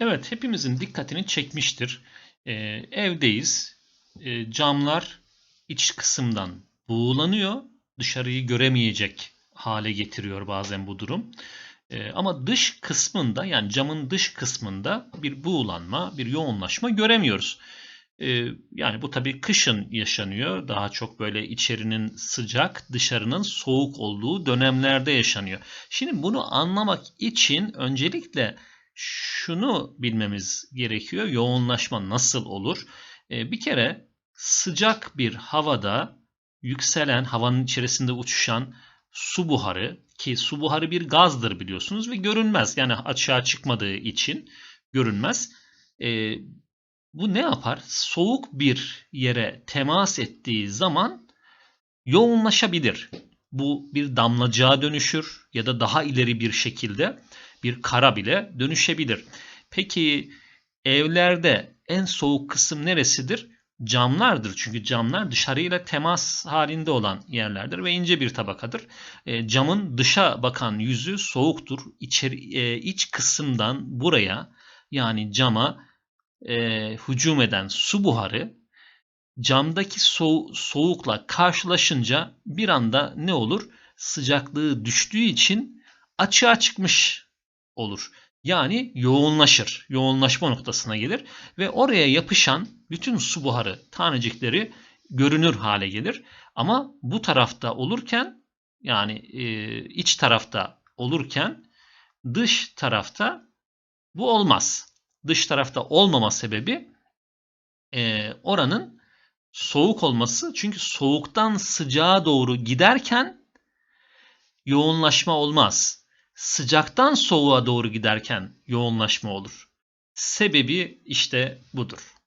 Evet, hepimizin dikkatini çekmiştir. Ee, evdeyiz. Ee, camlar iç kısımdan buğulanıyor. Dışarıyı göremeyecek hale getiriyor bazen bu durum. Ee, ama dış kısmında yani camın dış kısmında bir buğulanma, bir yoğunlaşma göremiyoruz. Ee, yani bu tabii kışın yaşanıyor. Daha çok böyle içerinin sıcak, dışarının soğuk olduğu dönemlerde yaşanıyor. Şimdi bunu anlamak için öncelikle şunu bilmemiz gerekiyor. Yoğunlaşma nasıl olur? Ee, bir kere sıcak bir havada yükselen, havanın içerisinde uçuşan su buharı ki su buharı bir gazdır biliyorsunuz ve görünmez. Yani açığa çıkmadığı için görünmez. Ee, bu ne yapar? Soğuk bir yere temas ettiği zaman yoğunlaşabilir. Bu bir damlacığa dönüşür ya da daha ileri bir şekilde bir kara bile dönüşebilir. Peki evlerde en soğuk kısım neresidir? Camlardır. Çünkü camlar dışarıyla temas halinde olan yerlerdir ve ince bir tabakadır. E, camın dışa bakan yüzü soğuktur. İçeri, e, iç kısımdan buraya yani cama e, hücum eden su buharı camdaki soğu, soğukla karşılaşınca bir anda ne olur? Sıcaklığı düştüğü için açığa çıkmış olur. Yani yoğunlaşır. Yoğunlaşma noktasına gelir ve oraya yapışan bütün su buharı tanecikleri görünür hale gelir. Ama bu tarafta olurken yani e, iç tarafta olurken dış tarafta bu olmaz. Dış tarafta olmama sebebi e, oranın soğuk olması. Çünkü soğuktan sıcağa doğru giderken yoğunlaşma olmaz sıcaktan soğuğa doğru giderken yoğunlaşma olur. Sebebi işte budur.